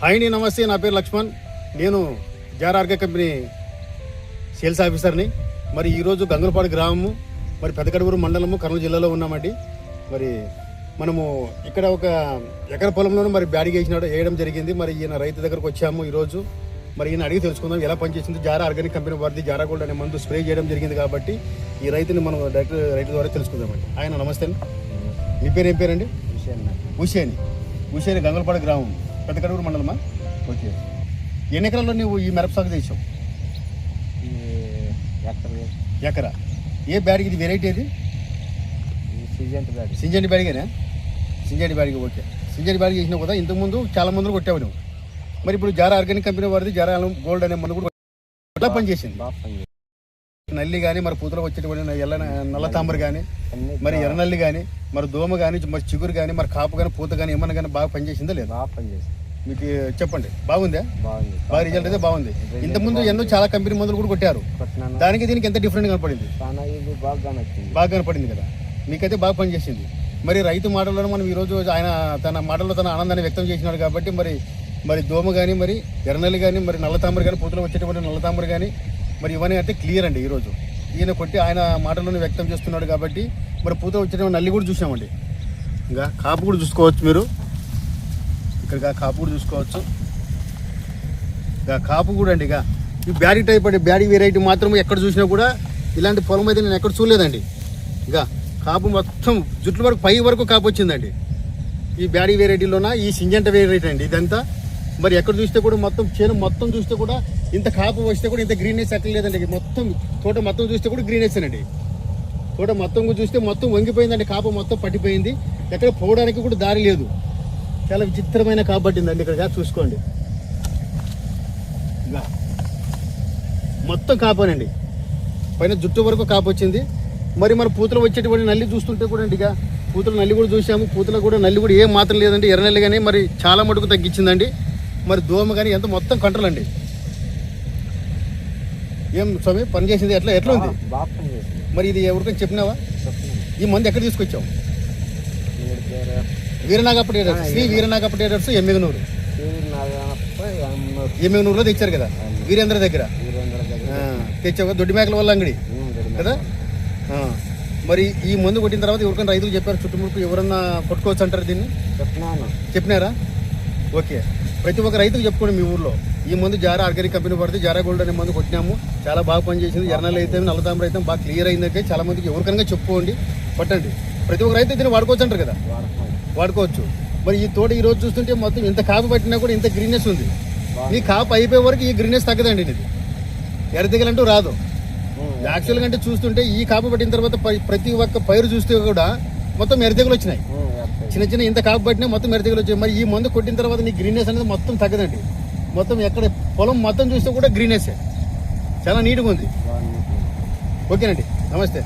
Hi అండి నమస్తే. నా పేరు లక్ష్మణ్. నేను జారార్కే కంపెనీ సేల్స్ ఆఫీసర్ని. మరి ఈరోజు గంగులపాడు గ్రామము మరి పెదకడుగురు మండలము కర్నూలు జిల్లాలో ఉన్నామండి. మరి మనము ఇక్కడ ఒక ఎకర పొలంలోనూ మరి బ్యాడిగ వేసినాడు వేయడం జరిగింది. మరి ఈయన రైతు దగ్గరకు వచ్చాము ఈరోజు మరి ఈయన అడిగి తెలుసుకుందాం ఎలా పనిచేసింది? జారా ఆర్గానిక్ కంపెనీ వారిది జారా గోల్డ్ అనే మందు స్ప్రే చేయడం జరిగింది కాబట్టి ఈ రైతుని మనం డైరెక్ట్ రైతు ద్వారా తెలుసుకుందామండి. ఆయన నమస్తే అండి. మీ పేరు ఏం పేరండి? హుసేన్ హుసేన్ గంగలపాడు గ్రామం. పెద్దకడూరు మండలమా? ఓకే. ఎన్ని ఎకరాల్లో నువ్వు ఈ మిరప సాగు చేసావు ఎకరా. ఏ బ్యాడ్కి ఇది వెరైటీ ఇది ఈ సిజెంట్ బ్యాడ్. సింజండి బ్యాడ్గేనా సింజండి బ్యాడ్కి ఓకే. సింజండి బ్యాడ్కి చేసినావు కదా ఇంతకుముందు చాలా మందులు కొట్టావు నువ్వు. మరి ఇప్పుడు జారా ఆర్గానిక్ కంపెనీ వారిది జారా గోల్డ్ అనే మందు కూడా ఎలా పనిచేసింది. నల్లి కానీ మరి పూతలో వచ్చేటువంటి ఎల్ల నల్ల తామర కానీ మరి ఎర్రనల్లి కానీ మరి దోమ కానీ మరి చిగురు కానీ మరి కాపు కానీ పూత కానీ ఏమన్నా కానీ బాగా పనిచేసిందా లేదా? బాగా మీకు చెప్పండి. బాగుందా? బాగుంది. బాగా రిజల్ట్ అయితే బాగుంది. ఇంతకుముందు ఎన్నో చాలా కంపెనీ మందులు కూడా కొట్టారు. దానికి దీనికి ఎంత డిఫరెంట్ కనపడింది? బాగా కనపడింది. కదా. మీకైతే బాగా పనిచేసింది. మరి రైతు మాటల్లో మనం ఈరోజు ఆయన తన మాటల్లో తన ఆనందాన్ని వ్యక్తం చేసినాడు కాబట్టి మరి మరి దోమ కానీ మరి ఎర్రనల్లి కానీ మరి నల్ల తామర కానీ పూతలో వచ్చేటువంటి నల్ల తామర కానీ మరి ఇవన్నీ అయితే క్లియర్ అండి ఈరోజు ఈయన కొట్టి ఆయన మాటలను వ్యక్తం చేస్తున్నాడు కాబట్టి మరి పూత వచ్చిన నల్లి కూడా చూసామండి. ఇంకా కాపు కూడా చూసుకోవచ్చు మీరు. ఇక్కడ కాపు కూడా చూసుకోవచ్చు. ఇక కాపు కూడా అండి ఇక. ఈ బ్యాడీ టైప్ అండి బ్యాడీ వెరైటీ మాత్రం ఎక్కడ చూసినా కూడా ఇలాంటి పొలం అయితే నేను ఎక్కడ చూడలేదండి. ఇక కాపు మొత్తం జుట్ల వరకు పై వరకు కాపు వచ్చిందండి. ఈ బ్యాడీ వెరైటీలోన ఈ సింజంట వెరైటీ అండి ఇదంతా. మరి ఎక్కడ చూస్తే కూడా మొత్తం చేను మొత్తం చూస్తే కూడా ఇంత కాపు వస్తే కూడా ఇంత గ్రీనెస్ ఎక్కలేదండి మొత్తం తోట మొత్తం చూస్తే కూడా గ్రీనెస్ అండి. తోట మొత్తం చూస్తే మొత్తం వంగిపోయిందండి. కాపు మొత్తం పట్టిపోయింది. ఎక్కడ పోవడానికి కూడా దారి లేదు. చాలా విచిత్రమైన కాపు పట్టిందండి ఇక్కడ. చూసుకోండి. మొత్తం కాపానండి. పైన జుట్టు వరకు కాపు వచ్చింది. మరి మన పూతలు వచ్చేటువంటి నల్లి చూస్తుంటే కూడా అండి ఇక. పూతలు నల్లి కూడా చూసాము. పూతలు కూడా నల్లి కూడా ఏం మాత్రం లేదండి. ఎర్ర నల్లి కానీ మరి చాలా మటుకు తగ్గించిందండి. మరి దోమ కానీ ఎంత మొత్తం కంట్రోల్ అండి. ఏం స్వామి పని చేసింది ఎట్లా ఎట్లా ఉంది? బాగా పని చేసింది. మరి ఇది ఎవరికైనా చెప్పినావా? ఈ మంది ఎక్కడ తీసుకొచ్చావు? వీరనాగప్ప టేడర్స్ శ్రీ వీరనాగప్ప టేడర్స్ ఎమ్మిగనూరు. ఎమ్మిగనూరులో తెచ్చారు కదా? వీరేంద్ర దగ్గర. తెచ్చావు దొడ్డి మేకల వల్ల అంగడి. కదా? మరి ఈ మందు కొట్టిన తర్వాత ఎవరికైనా రైతులు చెప్పారు చుట్టుముట్టు ఎవరన్నా కొట్టుకోవచ్చు అంటారు దీన్ని? చెప్పినారా? ఓకే. ప్రతి ఒక్క రైతుకు చెప్పుకోండి మీ ఊర్లో. ఈ మందు జారా ఆర్గానిక్ కంపెనీ పడితే జారా గోల్డ్ అనే మందు కొట్టినాము. చాలా బాగా పనిచేసింది. ఎర్నల్ అయితే నల్లతాంబర అయితే బాగా క్లియర్ అయిందంటే చాలా మందికి ఎవరికైనా చెప్పుకోండి పట్టండి ప్రతి ఒక్క రైతు దీన్ని వాడుకోవచ్చు అంటారు కదా? వాడుకోవచ్చు. మరి ఈ తోట ఈరోజు చూస్తుంటే మొత్తం ఇంత కాపు పట్టినా కూడా ఇంత గ్రీనెస్ ఉంది. ఈ కాపు అయిపోయే వరకు ఈ గ్రీనెస్ తగ్గదండి ఇది. ఎర్రదిగలంటూ రాదు. యాక్చువల్గా అంటే చూస్తుంటే ఈ కాపు పట్టిన తర్వాత పై- ప్రతి ఒక్క పైరు చూస్తే కూడా మొత్తం ఎర్రదిగలు వచ్చినాయి. చిన్న చిన్న ఇంత కాపు పట్టినా మొత్తం ఎర్రదిగలు వచ్చాయి మరి ఈ మందు కొట్టిన తర్వాత నీ గ్రీనెస్ అనేది మొత్తం తగ్గదండి. మొత్తం ఎక్కడ పొలం మొత్తం చూస్తే కూడా గ్రీనెస్ చాలా నీట్గా ఉంది. ఓకేనండి. నమస్తే.